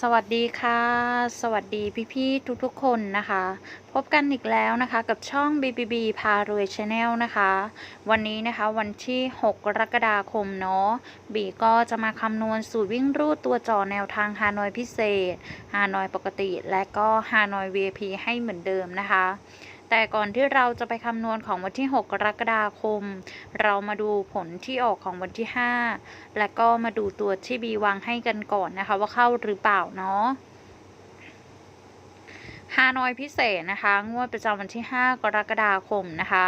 สวัสดีค่ะ สวัสดีพี่ๆทุกๆคนนะคะ พบกันอีกแล้วนะคะกับช่อง BBB พารวยชาแนลนะคะ วันนี้นะคะวันที่ 6 กรกฎาคมเนาะบีก็จะมาคำนวณสูตรวิ่งรูดตัวจอแนวทางฮานอยพิเศษฮานอยปกติ และก็ฮานอย VIP ให้เหมือนเดิมนะคะ แต่ก่อนที่เราจะไปคำนวณของวันที่ 6 กรกฎาคม เรามาดูผลที่ออกของวันที่ 5 และก็มาดูตัวที่บีวางให้กันก่อนนะคะ ว่าเข้าหรือเปล่าเนาะฮานอยพิเศษนะคะ งวดประจำวันที่ 5 กรกฎาคมนะคะ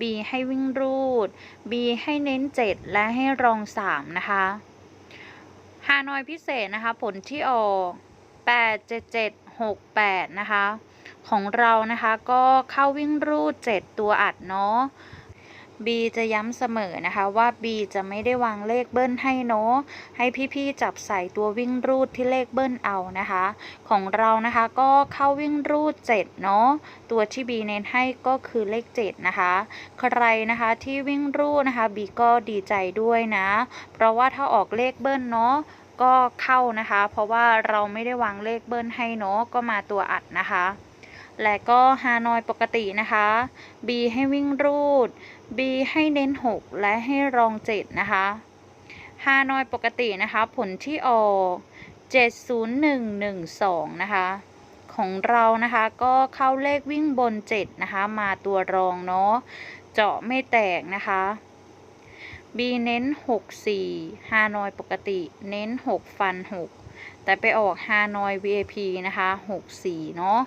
B ให้วิ่งรูด B ให้เน้น 7 และให้รอง 3 นะคะฮานอยพิเศษนะคะ ผลที่ออก 8 7 7 6 8 นะคะ ของเรานะคะก็เข้าวิ่งรูด 7 ตัวอัดเนาะ B จะย้ำเสมอนะคะว่า B จะไม่ได้วางเลขเบิ้ลให้เนาะให้พี่ๆจับใส่ตัววิ่งรูดที่เลขเบิ้ลเอานะคะ ของเรานะคะก็เข้าวิ่งรูด 7 เนาะตัวที่ B เน้นให้ก็คือเลข 7 นะคะ ใครนะคะที่วิ่งรูดนะคะ B ก็ดีใจด้วยนะ เพราะว่าถ้าออกเลขเบิ้ลเนาะก็เข้านะคะ เพราะว่าเราไม่ได้วางเลขเบิ้ลให้เนาะก็มาตัวอัดนะคะ และก็ฮานอยปกตินะคะ B ให้วิ่งรูด B ให้เน้น 6 และให้รอง 7 นะคะฮานอยปกตินะคะ ผลที่ออก70112 นะคะ ของเรานะคะก็เข้าเลขวิ่งบน 7 นะคะ มาตัวรองเนาะเจาะไม่แตกนะคะ B เน้น 6 4ฮานอยปกติ เน้น 6 ฟัน 6 แต่ไปออกฮานอย VIP นะคะ 6 4 เนาะ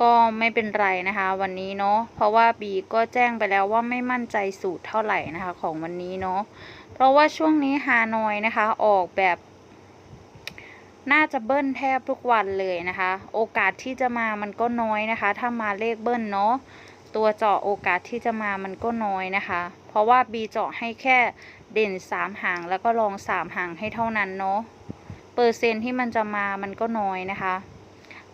ก็ไม่เป็นไรนะคะ วันนี้เนาะเพราะว่าบีก็แจ้งไปแล้วว่าไม่มั่นใจสูตรเท่าไหร่นะคะ ของวันนี้เนาะเพราะว่าช่วงนี้ฮานอยนะคะ ออกแบบ น่าจะเบิ้ลแทบทุกวันเลยนะคะ โอกาสที่จะมามันก็น้อยนะคะ ถ้ามาเลขเบิ้ลเนาะตัวเจาะโอกาสที่จะมามันก็น้อยนะคะ เพราะว่าบีเจาะให้แค่เด่นสามหางแล้วก็ลองสามหางให้เท่านั้นเนาะเปอร์เซ็นที่มันจะมามันก็น้อยนะคะ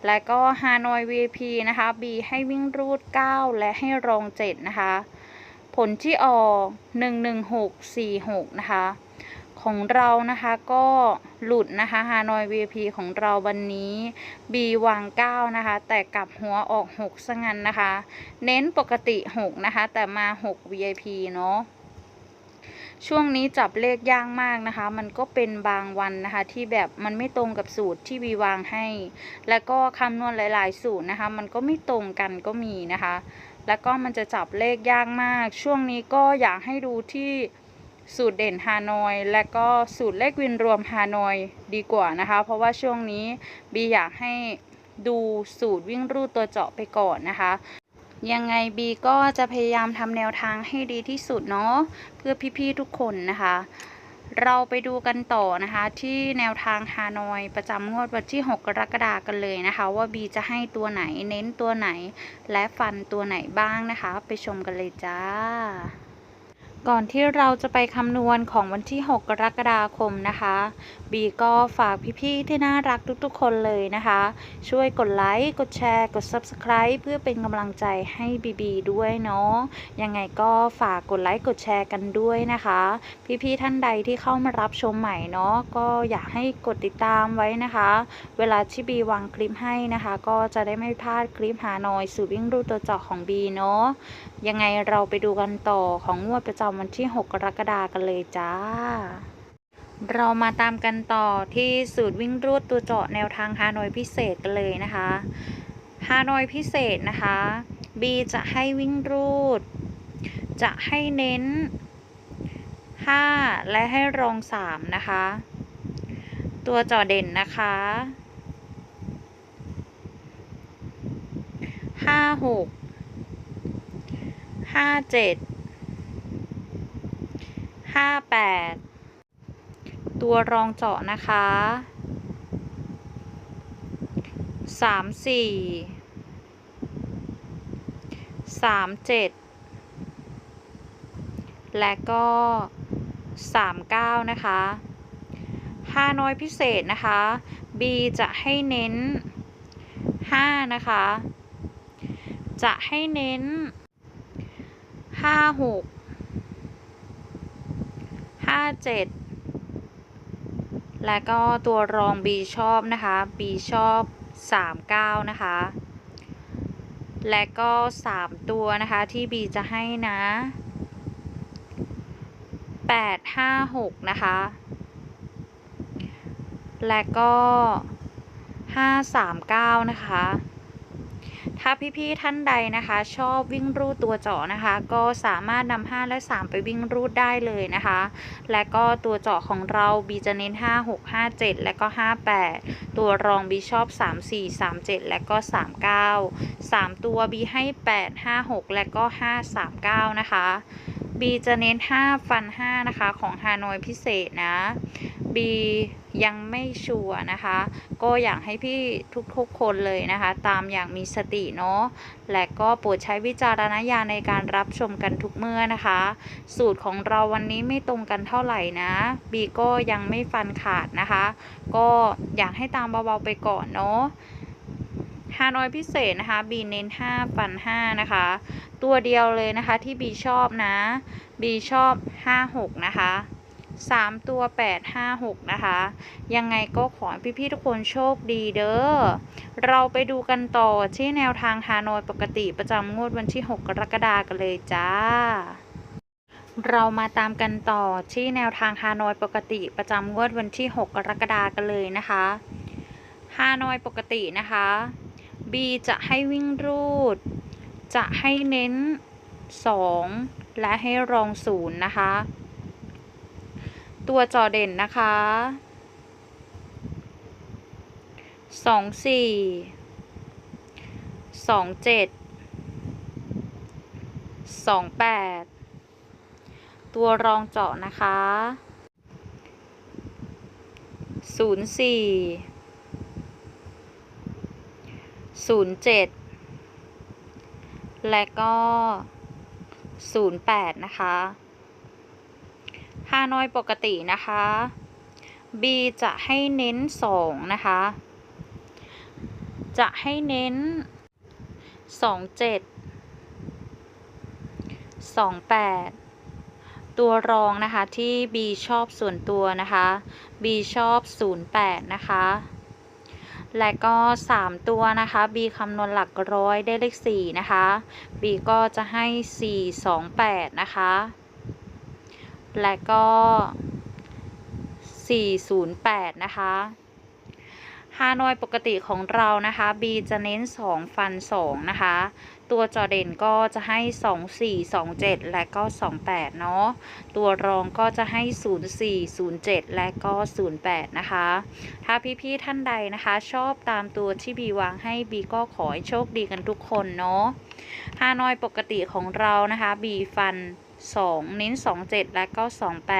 และก็ฮานอย VIP นะคะ B ให้วิ่งรูด 9 และให้รอง 7 นะคะ ผลที่ออก 11646 นะคะ ของเรานะคะก็หลุดนะคะฮานอย VIP ของเราวันนี้ B วาง 9 นะคะ แต่กลับหัวออก 6ซะงั้นนะคะ เน้นปกติ 6 นะคะ แต่มา 6 VIP เนาะ ช่วงนี้จับเลขยากมากนะคะ มันก็เป็นบางวันนะคะ ที่แบบมันไม่ตรงกับสูตรที่วีวางให้ แล้วก็คำนวณหลาย ๆ สูตรนะคะ มันก็ไม่ตรงกันก็มีนะคะ แล้วก็มันจะจับเลขยากมาก ช่วงนี้ก็อยากให้ดูที่สูตรเด่นฮานอย และก็สูตรเลขวินรวมฮานอยดีกว่านะคะ เพราะว่าช่วงนี้บีอยากให้ดูสูตรวิ่งรูดตัวเจาะไปก่อนนะคะ ยังไงบีก็จะพยายามทำแนวทางให้ดีที่สุดเนาะเพื่อพี่ๆทุกคนนะคะ เราไปดูกันต่อนะคะ ที่แนวทางฮานอยประจำงวดวันที่ 6 กรกฎาคมกันเลยนะคะ ว่าบีจะให้ตัวไหนเน้นตัวไหน และฟันตัวไหนบ้างนะคะ ไปชมกันเลยจ้า ก่อนที่เราจะไปคำนวณของวันที่ 6 กรกฎาคมนะคะ บีก็ฝากพี่ๆที่น่ารักทุกๆ คนเลยนะคะ ช่วยกดไลค์ กดแชร์ กด Subscribe เพื่อเป็นกำลังใจให้บีบีด้วยเนาะ ยังไงก็ฝากกดไลค์ กดแชร์กันด้วยนะคะ พี่ๆท่านใดที่เข้ามารับชมใหม่เนาะ ก็อยากให้กดติดตามไว้นะคะ เวลาที่บีวางคลิปให้นะคะ ก็จะได้ไม่พลาดคลิปหาหน่อยสู่วิ่งรูตัวเจาะของบีเนาะ ยังไงเราไปดูกันต่อของงวดประจำวันที่ 6 กรกฎาคมกันเลยจ้า เรามาตามกันต่อที่สูตรวิ่งรูดตัวเจาะแนวทางฮานอยพิเศษกันเลยนะคะฮานอยพิเศษนะคะ B จะให้วิ่งรูด จะให้เน้น 5 และให้รอง 3 นะคะ ตัวเจาะเด่นนะคะห้า ห้าเจ็ดห้าแปดตัวรองเจาะนะคะสามสี่สามเจ็ดและก็สามเก้านะคะห้าน้อยพิเศษนะคะ B จะให้เน้นห้านะคะ จะให้เน้น ห้าหกห้าเจ็ดและก็ตัวรอง B ชอบนะคะ B ชอบ 39 นะคะ และก็ 3 ตัวนะคะที่ B จะให้นะ 8 5 6 นะคะ และก็ 5 3 9 นะคะ ถ้าพี่ๆท่านใดนะคะ ชอบวิ่งรูดตัวเจาะนะคะ ก็สามารถนำ5และ 3 ไปวิ่งรูดได้เลยนะคะ และก็ตัวเจาะของเรา B จะเน้น 5 6 5 7 และก็ 58 ตัวรอง B ชอบ 3 4 3 7 และก็ 39 3 ตัว B ให้ 8 5 6 และก็ 5 3 9 นะคะ B จะเน้น 5 ฟัน 5 นะคะ ของฮานอยพิเศษนะ B ยังไม่ชัวร์นะคะ ก็อยากให้พี่ทุกๆคนเลยนะคะ ตามอย่างมีสติเนาะและก็โปรดใช้วิจารณญาณในการรับชมกันทุกเมื่อนะคะ สูตรของเราวันนี้ไม่ตรงกันเท่าไหร่นะ B ก็ยังไม่ฟันขาดนะคะ ก็อยากให้ตามเบาๆไปก่อนเนาะฮานอยพิเศษนะคะ B เน้น5ฟัน5นะคะ ตัวเดียวเลยนะคะที่ B ชอบนะ B ชอบ 5 6 นะคะ 3 ตัว 8 5 6 นะคะ ยังไงก็ขอพี่ๆทุกคนโชคดีเด้อ เราไปดูกันต่อที่แนวทางฮานอยปกติประจำงวดวันที่ 6 กรกฎาคมกันเลยจ้า เรามาตามกันต่อที่แนวทางฮานอยปกติประจำงวดวันที่ 6 กรกฎาคมกันเลยนะคะฮานอยปกตินะคะ B จะให้วิ่งรูด จะให้เน้น 2 และให้รอง0นะคะ ตัวจอเด่นนะคะ2 4 2 7 2 8ตัวรองเจาะนะคะ0 4 07และก็08นะคะ ฮานอยปกตินะคะ B จะให้เน้น 2 นะคะ จะให้เน้น 27 28 ตัวรองนะคะที่ B ชอบส่วนตัวนะคะ B ชอบ 08 นะคะ และก็ 3 ตัวนะคะ B คำนวณหลักร้อยได้เลข 4 นะคะ B ก็จะให้ 4 2 8 นะคะ และก็ 408 นะคะฮานอยปกติของเรานะคะ B จะเน้น 2 ฟัน 2 นะคะ ตัวจอเด่นก็จะให้ 2 4 2 7 และก็ 28 เนาะ ตัวรองก็จะให้ 0 4 0 7 และก็ 08 นะคะ ถ้าพี่ๆท่านใดนะคะ ชอบตามตัวที่บีวางให้บีก็ขอให้โชคดีกันทุกคนเนาะฮานอยปกติของเรานะคะบีฟัน 2 เน้น 27 และก็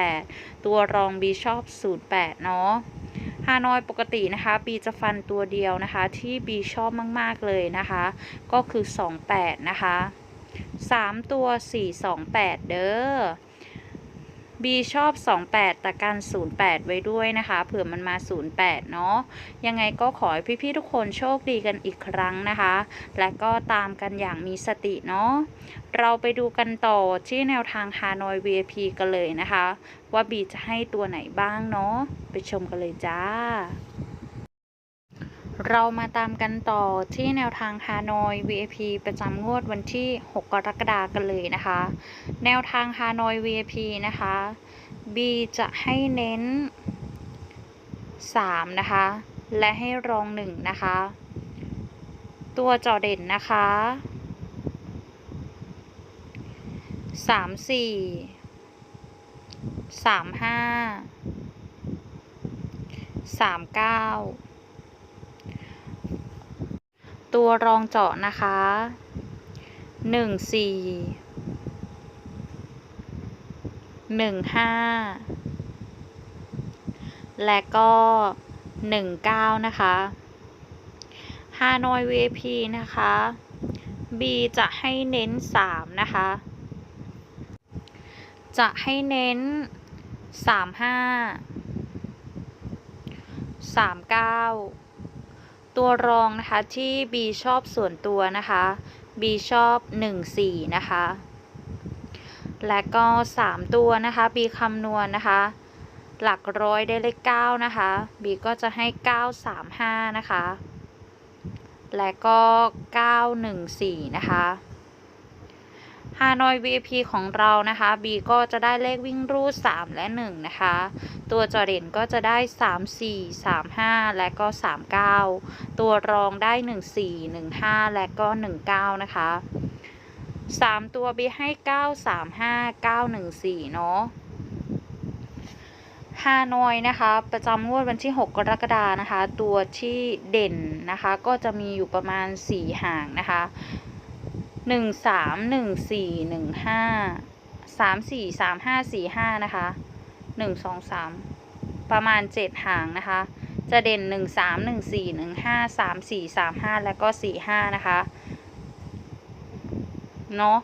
28 ตัวรองบีชอบ 08 เนาะฮานอยปกตินะคะบีจะฟันตัวเดียวนะคะ ที่บีชอบมาก ๆ เลยนะคะ ก็คือ 28 นะคะ 3 ตัว 428 เด้อ B ชอบ 28 แต่กัน 08 ไว้ด้วยนะคะเผื่อมันมา 08 เนาะยังไงก็ขอให้พี่ๆทุกคนโชคดีกันอีกครั้งนะคะ และก็ตามกันอย่างมีสติเนาะเราไปดูกันต่อที่แนวทางฮานอย VIP กันเลยนะคะ ว่า B จะให้ตัวไหนบ้างเนาะไปชมกันเลยจ้า เรามาตามกันต่อที่แนวทางฮานอย VIP ประจำงวดวันที่ 6 กรกฎาคมกันเลยนะคะ แนวทางฮานอย VIP นะคะ B จะให้เน้น 3 นะคะ และให้รอง 1 นะคะ ตัวจอเด่นนะคะ 3 4 3 5 3 9 ตัวรองเจาะนะคะหนึ่งสี่หนึ่งห้าและก็หนึ่งเก้านะคะฮานอย VIP นะคะ B จะให้เน้นสามนะคะ จะให้เน้นสามห้าสามเก้า ตัวรองนะคะที่ B ชอบส่วนตัวนะคะ B ชอบ 1 4 นะคะ และก็ 3 ตัวนะคะ B คำนวณนะคะ หลักร้อยได้เลข9นะคะบีก็จะให้ 935 นะคะ และก็ 914 นะคะ ฮานอย VIP ของเรานะคะบีก็จะได้เลขวิ่งรูด 3 และ 1 นะคะ ตัวจอเด่นก็จะได้ 3 4 3 5 และก็ 39 ตัวรองได้ 1 4 1 5 และก็ 19 นะคะ 3 ตัวบีให้ 9 3 5 9 1 4 เนาะฮานอยนะคะ ประจำงวดวันที่ 6 กรกฎานะคะ ตัวที่เด่นนะคะ ก็จะมีอยู่ประมาณ 4 ห่างนะคะ หนึ่งสามหนึ่งสี่หนึ่งห้าสามสี่สามห้าสี่ห้านะคะหนึ่งสองสามประมาณเจ็ดหางนะคะ จะเด่นหนึ่งสามหนึ่งสี่หนึ่งห้าสามสี่สามห้าแล้วก็สี่ห้านะคะเนาะ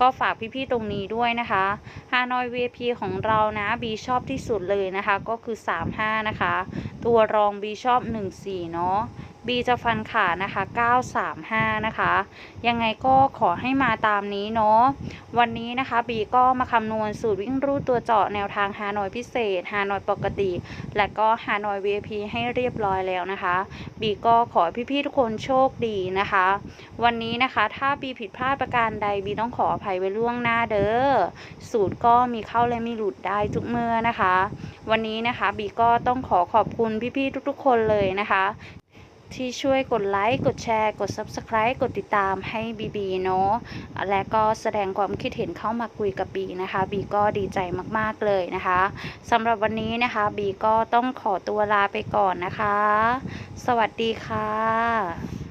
ก็ฝากพี่ๆตรงนี้ด้วยนะคะฮานอย VIP ของเรานะบีชอบที่สุดเลยนะคะ ก็คือสามห้านะคะ ตัวรองบีชอบหนึ่งสี่เนาะ บีจะฟันขาดนะคะ 935 นะคะ ยังไงก็ขอให้มาตามนี้เนาะ วันนี้นะคะบีก็มาคำนวณสูตรวิ่งรูดตัวเจาะแนวทางฮานอยพิเศษฮานอยปกติ และก็ฮานอย VIP ให้เรียบร้อยแล้วนะคะ บีก็ขอพี่ๆทุกคนโชคดีนะคะ วันนี้นะคะถ้าบีผิดพลาดประการใดบีต้องขออภัยไว้ล่วงหน้าเด้อ สูตรก็มีเข้าและมีหลุดได้ทุกเมื่อนะคะ วันนี้นะคะบีก็ต้องขอขอบคุณพี่ๆทุกๆ คนเลยนะคะ ที่ช่วยกดไลค์ กดแชร์ กด Subscribe กดติดตามให้บีบีเนาะและก็แสดงความคิดเห็นเข้ามาคุยกับบีนะคะบีก็ดีใจมากๆเลยนะคะสำหรับวันนี้นะคะบีก็ต้องขอตัวลาไปก่อนนะคะ สวัสดีค่ะ